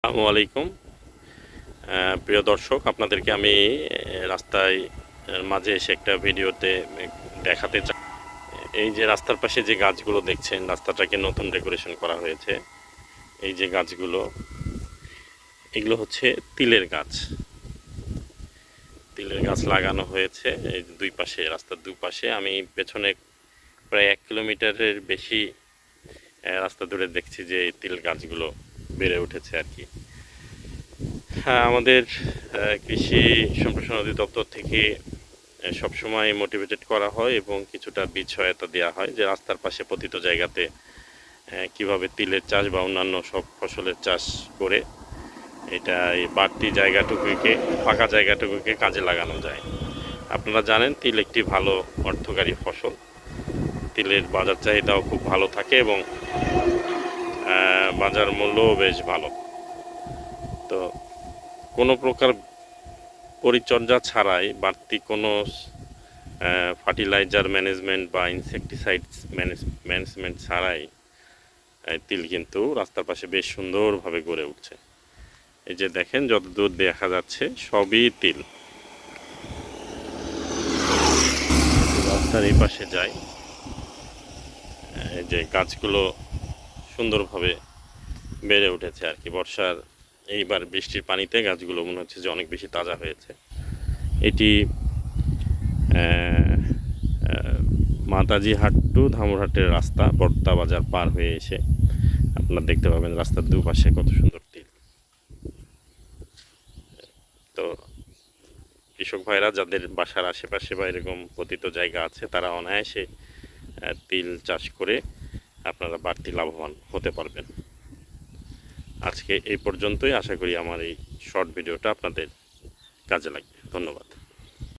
আসসালামু আলাইকুম। প্রিয় দর্শক, আপনাদেরকে আমি রাস্তায় মাঝে এসে একটা ভিডিওতে দেখাতে চাই। এই যে রাস্তার পাশে যে গাছগুলো দেখছেন, রাস্তাটাকে নতুন ডেকোরেশন করা হয়েছে। এই যে গাছগুলো, এগুলো হচ্ছে তিলের গাছ। তিলের গাছ লাগানো হয়েছে, এই দুই পাশে, রাস্তার দুই পাশে আমি পেছনে প্রায় এক কিলোমিটারের বেশি রাস্তা ধরে দেখছি যে তিল গাছগুলো। বেড়ে উঠেছে আর কি। হ্যাঁ আমাদের কৃষি সম্প্রসারণ অধিদপ্তর থেকে সবসময় মোটিভেটেড করা হয় এবং কিছুটা বীজ সহায়তা দেওয়া হয় যে রাস্তার পাশে পতিত জায়গাতে কীভাবে তিলের চাষ বা অন্যান্য সব ফসলের চাষ করে এটা এই বাড়তি জায়গাটুকুকে, ফাঁকা জায়গাটুকুকে কাজে লাগানো যায়। আপনারা জানেন, তিল একটি ভালো অর্থকারী ফসল। তিলের বাজার চাহিদাও খুব ভালো থাকে এবং বাজার মূল্যও বেশ ভালো। তো কোনো প্রকার পরিচর্যা ছাড়াই বাড়তি কোনো ফার্টিলাইজার ম্যানেজমেন্ট বা ইনসেকটিসাইডস ম্যানেজমেন্ট ছাড়াই তিল কিন্তু রাস্তার পাশে বেশ সুন্দরভাবে গড়ে উঠছে। এই যে দেখেন যত দূর দেখা যাচ্ছে, সবই তিল। রাস্তার এই পাশে যাই। এই যে গাছগুলো সুন্দরভাবে বেড়ে উঠেছে আর কি। বর্ষার এইবার বৃষ্টির পানিতে গাছগুলো মনে হচ্ছে যে অনেক বেশি তাজা হয়েছে। এটি মাতাজি হাট টু ধামুরহাটের রাস্তা বর্তা বাজার পার হয়ে এসে আপনারা দেখতে পাবেন রাস্তার দুপাশে কত সুন্দর তিল। তো কৃষক ভাইরা, যাদের বাসার আশেপাশে বা এরকম পতিত জায়গা আছে, তারা অনায়াসে তিল চাষ করে আপনারা বাড়তি লাভবান হতে পারবেন। আজকে এই পর্যন্তই। আশা করি আমার এই শর্ট ভিডিওটা আপনাদের কাজে লাগবে। ধন্যবাদ।